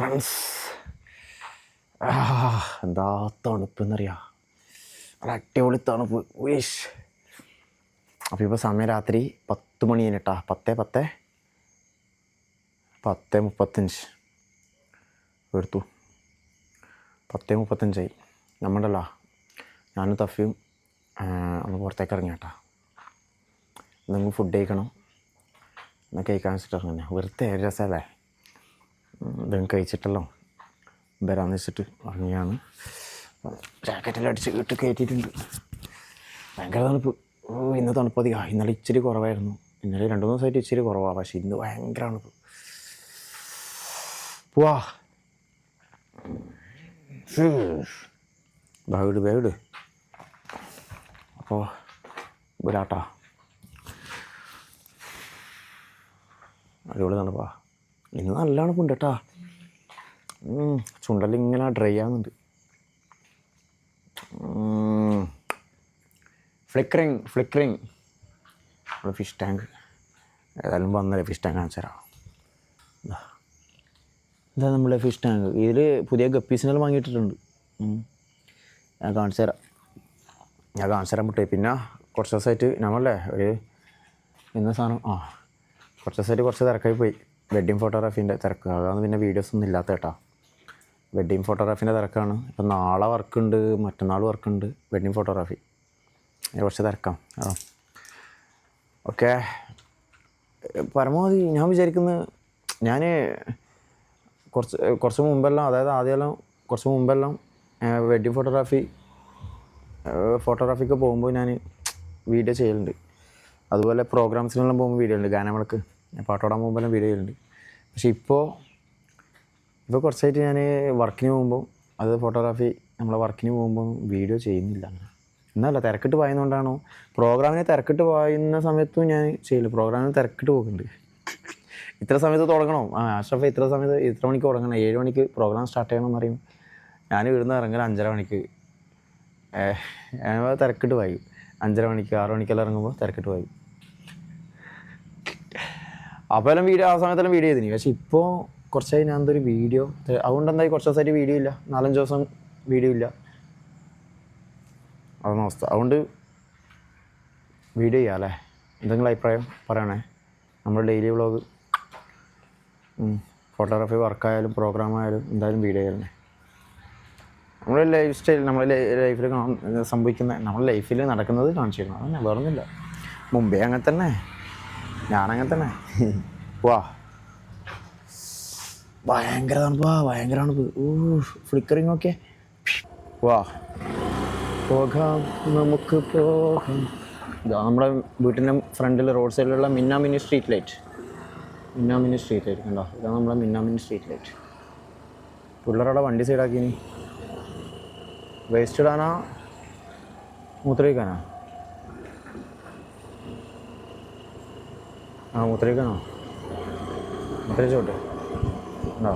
Friends എന്താ തണുപ്പ് എന്നറിയാം ഒരു അടിപൊളി തണുപ്പ്. ഉയേഷ് അപ്പോൾ ഇപ്പോൾ സമയം രാത്രി പത്ത് മണി കഴിഞ്ഞിട്ടാ പത്ത് പത്ത്? പത്ത് മുപ്പത്തഞ്ച്. എടുത്തു. പത്ത് മുപ്പത്തഞ്ചായി. നമ്മണ്ടല്ലോ. ഞാനും തഫിയും ഒന്ന് പുറത്തേക്ക് ഇറങ്ങിയാട്ടാ നിങ്ങൾ ഫുഡ് കഴിക്കണം. എന്നൊക്കെ കഴിക്കാൻ വെച്ചിട്ട് ഇറങ്ങുന്നേ വെറുതെ രസമല്ലേ ഇതും കഴിച്ചിട്ടല്ലോ. വരാമെന്ന് വെച്ചിട്ട് ഇറങ്ങിയാണ് ജാക്കറ്റിൽ അടിച്ച് ഇട്ട് കയറ്റിയിട്ടുണ്ട്. ഭയങ്കര തണുപ്പ്. ഓ ഇന്ന് തണുപ്പ് അധികം. ഇന്നലെ ഇച്ചിരി കുറവായിരുന്നു. ഇന്നലെ രണ്ട് മൂന്ന് ദിവസമായിട്ട് ഇച്ചിരി കുറവാണ് പക്ഷേ ഇന്ന് ഭയങ്കര തണുപ്പ്. പോവാ. ബാവിട് ബാവിട് അപ്പോൾ വരാട്ടാ അടിപൊളി തണുപ്പാ. ഇന്ന് നല്ല ഉണ്ട് കേട്ടാ ചുണ്ടൽ ഇങ്ങനെ ഡ്രൈ ആകുന്നുണ്ട് ഫ്ലിക്കറിങ് ഫ്ലിക്കറിങ് നമ്മുടെ ഫിഷ് ടാങ്ക് ഏതായാലും വന്നല്ലേ ഫിഷ് ടാങ്ക് കാണിച്ചു തരാം. ഇതാ. നമ്മുടെ ഫിഷ് ടാങ്ക് ഇതിൽ പുതിയ ഗപ്പീസിനെല്ലാം വാങ്ങിയിട്ടിട്ടുണ്ട്. ഞാൻ കാണിച്ചു തരാം. ഞാൻ കാണിച്ചു തരാൻ പറ്റും പിന്നെ കുറച്ച് ദിവസമായിട്ട് നമ്മളല്ലേ ഒരു എന്ന സാധനം ആ കുറച്ച് ദിവസമായിട്ട് കുറച്ച് തിരക്കായി പോയി. വെഡ്ഡിങ് ഫോട്ടോഗ്രാഫീന്റെ തിരക്ക് അതാണ് പിന്നെ വീഡിയോസ് ഒന്നും ഇല്ലാത്ത കേട്ടാ. വെഡ്ഡിങ് ഫോട്ടോഗ്രാഫീന്റെ തിരക്കാണ്. ഇപ്പം നാളെ വർക്കുണ്ട് മറ്റന്നാൾ വർക്കുണ്ട് വെഡ്ഡിങ് ഫോട്ടോഗ്രാഫി. കുറച്ച് തിരക്കാം. ആ ഓക്കെ. പരമാവധി ഞാൻ വിചാരിക്കുന്നത് ഞാൻ കുറച്ച് കുറച്ച് മുമ്പെല്ലാം അതായത് ആദ്യമെല്ലാം കുറച്ച് മുമ്പെല്ലാം വെഡ്ഡിങ് ഫോട്ടോഗ്രാഫി ഫോട്ടോഗ്രാഫിക്ക് പോകുമ്പോൾ ഞാൻ വീഡിയോ ചെയ്യലുണ്ട്. അതുപോലെ പ്രോഗ്രാംസിനെല്ലാം പോകുമ്പോൾ വീഡിയോ ഉണ്ട് ഗാനമേളക്ക്. ഞാൻ പാട്ടോടാൻ പോകുമ്പോൾ വീഡിയോ ചെയ്യലുണ്ട് പക്ഷേ ഇപ്പോൾ ഇപ്പോൾ കുറച്ചായിട്ട് ഞാൻ വർക്കിന് പോകുമ്പോൾ അത് ഫോട്ടോഗ്രാഫി നമ്മളെ വർക്കിന് പോകുമ്പോൾ വീഡിയോ ചെയ്യുന്നില്ല. എന്നല്ല തിരക്കിട്ട് പായുന്നതുകൊണ്ടാണോ പ്രോഗ്രാമിനെ തിരക്കിട്ട് പോയുന്ന സമയത്തും ഞാൻ ചെയ്യില്ല പ്രോഗ്രാമിന് തിരക്കിട്ട് പോകുന്നുണ്ട് ഇത്ര സമയത്ത് തുടങ്ങണം? ആ അഷ്റഫ് ഇത്ര സമയത്ത് ഇത്ര മണിക്ക് തുടങ്ങണം? ഏഴ് മണിക്ക് പ്രോഗ്രാം സ്റ്റാർട്ട് ചെയ്യണം എന്ന് പറയും ഞാൻ ഇവിടുന്ന് ഇറങ്ങൽ അഞ്ചര മണിക്ക്. തിരക്കിട്ട് പായും. അഞ്ചര മണിക്ക് ആറ് മണിക്കെല്ലാം ഇറങ്ങുമ്പോൾ തിരക്കിട്ട് പായും. അപ്പോൾ എല്ലാം വീഡിയോ ആ സമയത്തെല്ലാം വീഡിയോ ചെയ്തിനി പക്ഷെ ഇപ്പോൾ കുറച്ചായി ഞാൻ എന്തൊരു വീഡിയോ അതുകൊണ്ട് എന്തായി കുറച്ച് ദിവസമായിട്ട് വീഡിയോ ഇല്ല. നാലഞ്ച് ദിവസം വീഡിയോ ഇല്ല. അതാണ് അവസ്ഥ. അതുകൊണ്ട് വീഡിയോ ചെയ്യാം അല്ലേ? എന്തെങ്കിലും അഭിപ്രായം പറയണേ? നമ്മൾ ഡെയിലി വ്ളോഗ് ഫോട്ടോഗ്രാഫി വർക്കായാലും പ്രോഗ്രാം ആയാലും എന്തായാലും വീഡിയോ ചെയ്യണേ. നമ്മുടെ ലൈഫ് സ്റ്റൈൽ നമ്മുടെ ലൈഫിൽ സംഭവിക്കുന്ന നമ്മുടെ ലൈഫിൽ നടക്കുന്നത് കാണിച്ചിരുന്നു. അതന്നെ വേറൊന്നുമില്ല. മുമ്പേ അങ്ങനെ തന്നെ. ഞാനങ്ങനെ തന്നെ വാ. ഭയങ്കര തണുപ്പാ. ഭയങ്കര തണുപ്പ്. ഓ ഫ്ലിക്കറിങ് ഒക്കെ. വാ. പോകാം നമുക്ക് പോകാം. ഇതാ നമ്മുടെ വീട്ടിന്റെ ഫ്രണ്ടിൽ റോഡ് സൈഡിലുള്ള മിന്ന മിനി സ്ട്രീറ്റ് ലൈറ്റ് മിന്ന മിനി സ്ട്രീറ്റ് ലൈറ്റ് കണ്ടോ? ഇതാണ് നമ്മുടെ മിന്ന മിനി സ്ട്രീറ്റ് ലൈറ്റ് പിള്ളേരവിടെ വണ്ടി സൈഡാക്കിനി വേസ്റ്റ് ഇടാനാ? മൂത്രയിക്കാനാ ആ മൂത്രയിക്കാനോ മൂത്രയിച്ചോട്ടെ ഉണ്ടോ?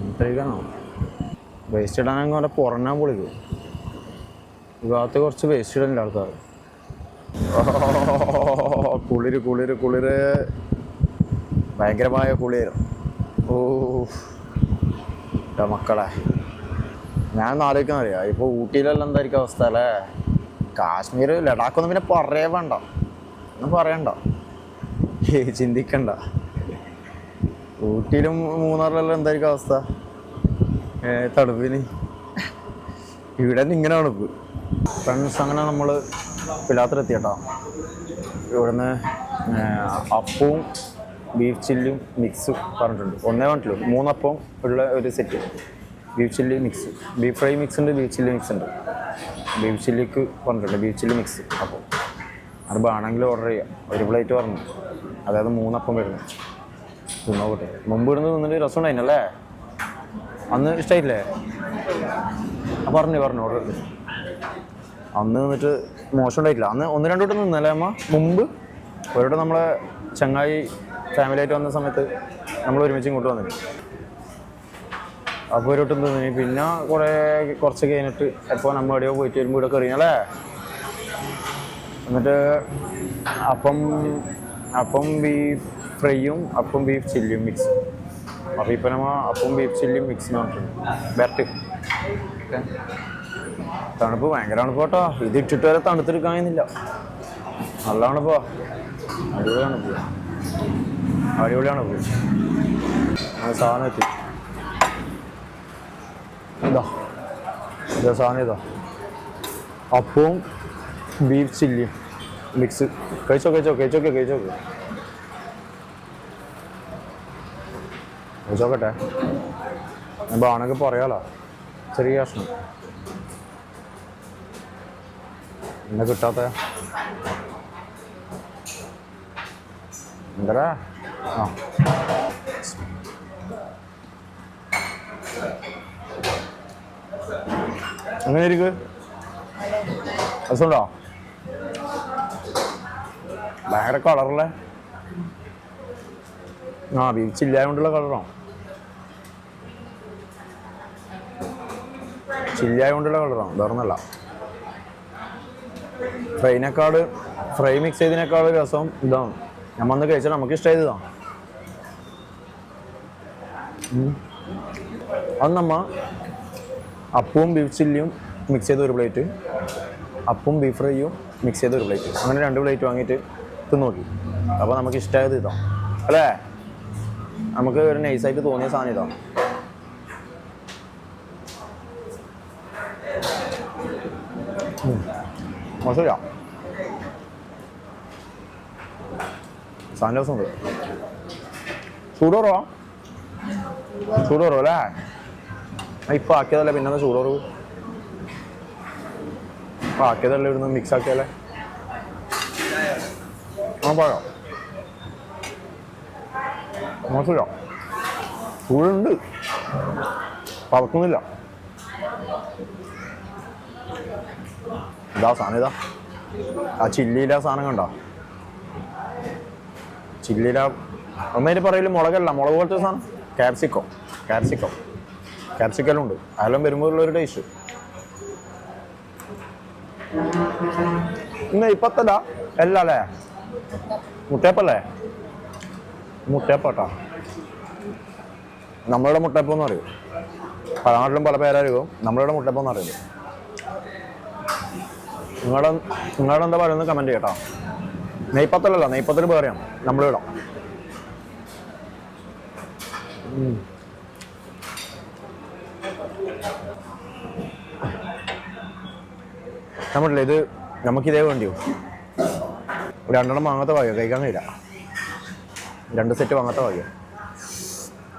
മൂത്രയിക്കാനോ വേസ്റ്റ് ഇടാനങ്ങ് അവിടെ പുറണ്ണാൻ പൊളിക്കും. ഭാഗത്ത് കുറച്ച് വേസ്റ്റ് ഇടലുണ്ട് ആൾക്കാർ കുളിര് കുളിര് കുളിര്. ഭയങ്കരമായ കുളിര്. ഓ മക്കളെ. ഞാൻ ആലോചിക്കാൻ അറിയാം ഇപ്പോൾ ഊട്ടിയിലെല്ലാം എന്തായിരിക്കും അവസ്ഥ അല്ലേ? കാശ്മീർ ലഡാക്കൊന്നും പിന്നെ പറയേ വേണ്ട. ഒന്നും പറയണ്ട? ചിന്തിക്കണ്ട. ഊട്ടിയിലും മൂന്നാറിലെല്ലാം എന്തായിരിക്കും അവസ്ഥ? തണുപ്പിന്. ഇവിടെ ഇങ്ങനെ തണുപ്പ്. ഫ്രണ്ട്സ് അങ്ങനെ നമ്മൾ പിലാത്തിലെത്തിയട്ടോ ഇവിടുന്ന് ഏ, അപ്പവും ബീഫ് ചില്ലും മിക്സ് പറഞ്ഞിട്ടുണ്ട്. ഒന്നേ പറഞ്ഞിട്ടുള്ളൂ. മൂന്നപ്പവും ഉള്ള ഒരു set beef chilli mix beef fry mix ഉണ്ട് ബീഫ് ചില്ലി മിക്സ് ഉണ്ട്. ബീഫ് ചില്ലിക്ക് പറഞ്ഞിട്ടുണ്ട്. ബീഫ് ചില്ലി മിക്സ് അപ്പോൾ അത് വേണമെങ്കിൽ ഓർഡർ ചെയ്യാം. ഒരു പ്ലേറ്റ് പറഞ്ഞു. അതായത് മൂന്നപ്പം വരുന്നു. തിന്നോട്ടെ മുമ്പ് ഇടുന്ന് തിന്നിട്ട് രസം ഉണ്ടായിരുന്നല്ലേ അന്ന് ഇഷ്ടമായില്ലേ പറഞ്ഞു പറഞ്ഞു ഓർഡർ അന്ന് നിന്നിട്ട് മോശം ഉണ്ടായിട്ടില്ല അന്ന് ഒന്ന് രണ്ട് വട്ടം നിന്നല്ലേ അമ്മ? മുമ്പ് ഒരിടം നമ്മളെ ചങ്ങായി ഫാമിലി ആയിട്ട് വന്ന സമയത്ത് നമ്മൾ ഒരുമിച്ച് ഇങ്ങോട്ട് വന്നിട്ട് അപ്പോൾ ഒരു വട്ടം തിന്നി. പിന്നെ കുറേ കുറച്ച് കഴിഞ്ഞിട്ട് എപ്പോൾ നമ്മൾ എവിടെയോ പോയിട്ട് വരുമ്പോൾ ഇവിടെ കയറിയല്ലേ എന്നിട്ട് അപ്പം അപ്പം ബീഫ് ഫ്രൈയും അപ്പം ബീഫ് ചില്ലിയും മിക്സ് അപ്പോൾ ഇപ്പം നമ്മൾ അപ്പം ബീഫ് ചില്ലിയും മിക്സ് പറഞ്ഞിട്ടുണ്ട്. ബെർട്ട് തണുപ്പ് ഭയങ്കര തണുപ്പ് കേട്ടോ. ഇത് ഇട്ടിട്ട് വരെ തണുത്തെടുക്കാനില്ല നല്ല തണുപ്പോ അടിപൊളിയാണ് പോ അടിപൊളിയാണ് പോ സാധനം എത്തി. ഇതാ. ഇതാ സാധനം ഇതാ. അപ്പവും ബീഫ് ചില്ലിയും മിക്സ്. കഴിച്ചോ കഴിച്ചോ കഴിച്ചോക്കെ കഴിച്ചോക്കെ കഴിച്ചോക്കട്ടെ. ബാണൊക്കെ പറയാലോ ചെറിയ കഷ്ണം. എന്നെ കിട്ടാത്ത. എന്താ ആ. അങ്ങനെ ഇരിക്കുക രസമുണ്ടോ? ഭയങ്കര കളറല്ലേ? ആ ബീഫ് ചില്ലായ കൊണ്ടുള്ള കളറാണ് ചില്ലായ കൊണ്ടുള്ള കളറാണ് വേറൊന്നല്ല ഫ്രൈനേക്കാട് ഫ്രൈ മിക്സ് ചെയ്തതിനേക്കാൾ രസം ഇതാണ്. ഞാൻ വന്ന് കഴിച്ചാൽ നമുക്ക് ഇഷ്ടമായതാണ് അത് നമ്മ അപ്പവും ബീഫ് ചില്ലിയും മിക്സ് ചെയ്ത ഒരു പ്ലേറ്റ് അപ്പവും ബീഫ് ഫ്രൈയും മിക്സ് ചെയ്ത ഒരു പ്ലേറ്റ് അങ്ങനെ രണ്ട് പ്ലേറ്റ് വാങ്ങിയിട്ട് തിന്ന് നോക്കി. അപ്പോൾ നമുക്ക് ഇഷ്ടമായത് ഇതാ. അല്ലേ? നമുക്ക് ഒരു നൈസായിട്ട് തോന്നിയ സാധനം ഇതാ. മോശമില്ല സാധനം രസമുണ്ട്. ചൂട് കുറവാ ചൂട് കുറവല്ലേ ആ ഇപ്പൊ ആക്കിയതല്ലേ പിന്നെ ചൂട് കുറവ് ഇപ്പൊ ആക്കിയതല്ലേ ഇവിടുന്ന് മിക്സ് ആക്കിയല്ലേ ആ പറയാം മോശമില്ല ചൂടുണ്ട് പറക്കുന്നില്ല ഇതാ സാധനം ഇതാ ആ ചില്ലിയിലെ സാധനം കണ്ടോ ചില്ലിയില ഒന്നേര് പറയില്ല മുളകല്ല. മുളക് പോലത്തെ സാധനം. ക്യാപ്സിക്കോ ക്യാപ്സിക്കോ ക്യാപ്സിക്കലും ഉണ്ട്. അതെല്ലാം വരുമ്പോൾ ഉള്ളൊരു ടേസ്റ്റ് ഇന്ന് ഇപ്പത്തല്ല അല്ല അല്ലേ? മുട്ടയപ്പല്ലേ? മുട്ടയപ്പാട്ടാ. നമ്മളുടെ മുട്ടയപ്പം എന്ന് പറയും. പല നാട്ടിലും പല പേരായിരിക്കും. നമ്മളുടെ മുട്ടയപ്പം എന്ന് പറയുന്നത് നിങ്ങളുടെ നിങ്ങളുടെ എന്താ പറയുന്നത് കമന്റ് ചെയ്യട്ടോ നെയ്പ്പത്തലല്ല നെയ്പ്പത്തിൽ പറയാം നമ്മളിടാം ഉം. നമ്മളില്ലേ ഇത് നമുക്കിതേ വേണ്ടിയോ? രണ്ടെണ്ണം വാങ്ങാത്ത വായോ കഴിക്കാൻ കഴിയില്ല രണ്ട് സെറ്റ് വാങ്ങാത്ത വായോ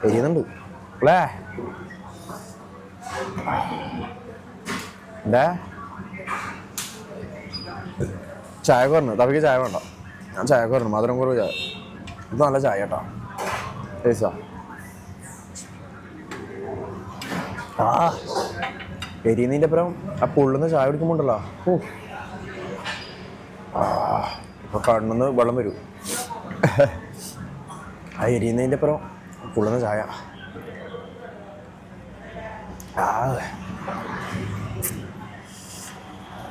എരിയുന്നുണ്ട് അല്ലേ? എന്താ? ചായ കുറഞ്ഞു തവിക്ക് ചായ വേണ്ട. ഞാൻ ചായ കുറഞ്ഞു മധുരം കുറവ് ചായ. ഇത് നല്ല ചായ കേട്ടോ. ടേസ്റ്റാ ആ. എരിയുന്നതിന്റെ അപ്പുറം ആ പുള്ളുന്ന ചായ കുടിക്കുമ്പോണ്ടല്ലോ. ഓ ആ. ഇപ്പൊ കണ്ണിന്ന് വെള്ളം വരൂ. ആ എരിയുന്നതിന്റെ അപ്പുറം പുള്ളുന്ന ചായ.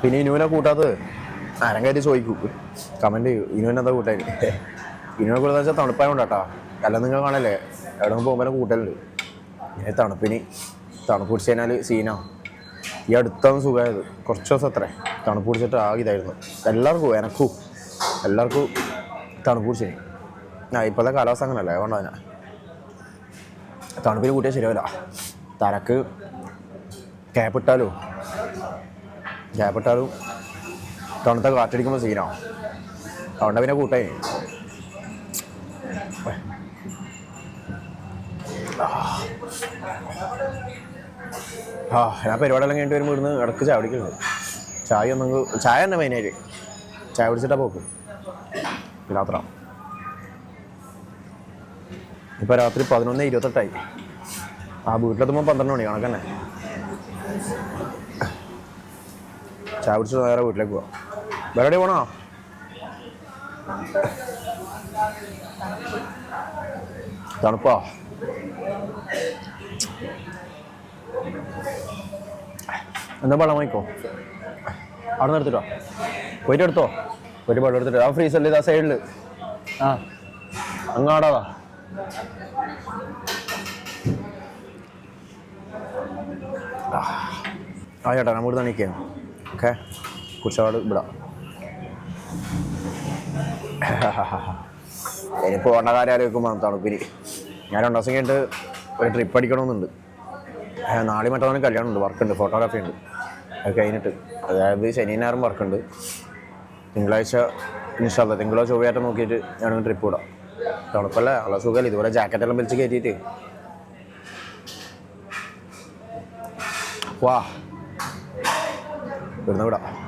പിന്നെ ഇനുവിനെ കൂട്ടാത്തത് ആരെങ്കിലും ചോദിക്കൂ. കമന്റ് ചെയ്യൂ. ഇനുവിനെന്താ കൂട്ടാൻ? ഇനുവിനെ കൂടുതലെന്ന് വെച്ചാൽ തണുപ്പായ കൊണ്ടാട്ടാ. അല്ല നിങ്ങൾ കാണല്ലേ? എവിടെ നിന്ന് പോകുമ്പോൾ കൂട്ടലുണ്ട്. ഇനി തണുപ്പിന് തണുപ്പ് പിടിച്ച് കഴിഞ്ഞാൽ സീനാ. ഈ അടുത്താണ് സുഖമായത്. കുറച്ച് ദിവസം അത്രേ. തണുപ്പ് പിടിച്ചിട്ട് ആകെ ഇതായിരുന്നു. എല്ലാവർക്കും എനക്കും എല്ലാവർക്കും തണുപ്പ് പിടിച്ചിന് ആ ഇപ്പോഴത്തെ കാലാവസ്ഥ അങ്ങനല്ലേ അതുകൊണ്ട് ഞാൻ. തണുപ്പിൽ കൂട്ടിയാൽ ശരിയാവില്ല. തലക്ക് ക്യാപ്പിട്ടാലോ ക്യാപ്പിട്ടാലും തണുത്ത കാറ്റടിക്കുമ്പോൾ സീനാവും അതുകൊണ്ട് പിന്നെ കൂട്ടായി ആ ഞാൻ പരിപാടിയെല്ലാം കഴിഞ്ഞിട്ട് വരുമ്പോൾ ഇവിടുന്ന് ഇടയ്ക്ക് ചായ കുടിക്കുന്നുണ്ട് ചായ ഒന്നും ചായ തന്നെ മെയിനായിട്ട്. ചായ കുടിച്ചിട്ടാ പോക്ക്. രാത്രി ഇപ്പോൾ രാത്രി പതിനൊന്ന് ഇരുപത്തെട്ടായി. ആ വീട്ടിലെത്തുമ്പോൾ പന്ത്രണ്ട് മണി കണക്കന്നെ. ചായ കുടിച്ചിട്ട് നേരെ വീട്ടിലേക്ക് പോവാം. വേറെ പോണോ? തണുപ്പാ. എന്താ വെള്ളം വാങ്ങിക്കോ? അവിടെ നിന്ന് എടുത്തിട്ടോ? പോയിട്ട് എടുത്തോ ഒരുപാട് എടുത്തിട്ട്. ആ ഫ്രീസറിൽ ആ സൈഡിൽ ആ. അങ്ങാടാ. ആ. ചേട്ടാ നമ്മൾ ഇവിടെ നിൽക്കാം ഓക്കെ? കുറച്ചാട് ഇവിടെ ഇനി പോകേണ്ട കാര്യം ആലോചിക്കുമ്പോൾ തണുപ്പിന്. ഞാൻ രണ്ടാം ദിവസം കഴിഞ്ഞിട്ട് ഒരു ട്രിപ്പ് അടിക്കണമെന്നുണ്ട്. നാളെ മറ്റന്നാളും കല്യാണമുണ്ട്. വർക്കുണ്ട് ഫോട്ടോഗ്രാഫി ഉണ്ട്. അത് കഴിഞ്ഞിട്ട്. അതായത് ശനി ഞായറും വർക്കുണ്ട് തിങ്കളാഴ്ച ഇൻഷാല്ല തിങ്കളോ ചൊവ്വയായിട്ട് നോക്കിയിട്ട് ഞാനൊന്ന് ട്രിപ്പ് വിടാം. തണുപ്പല്ല? ഉള്ള സുഖമല്ല ഇതുപോലെ ജാക്കറ്റെല്ലാം വലിച്ച് കയറ്റിയിട്ട് വാ. ഇവിടുന്ന് വിടാം.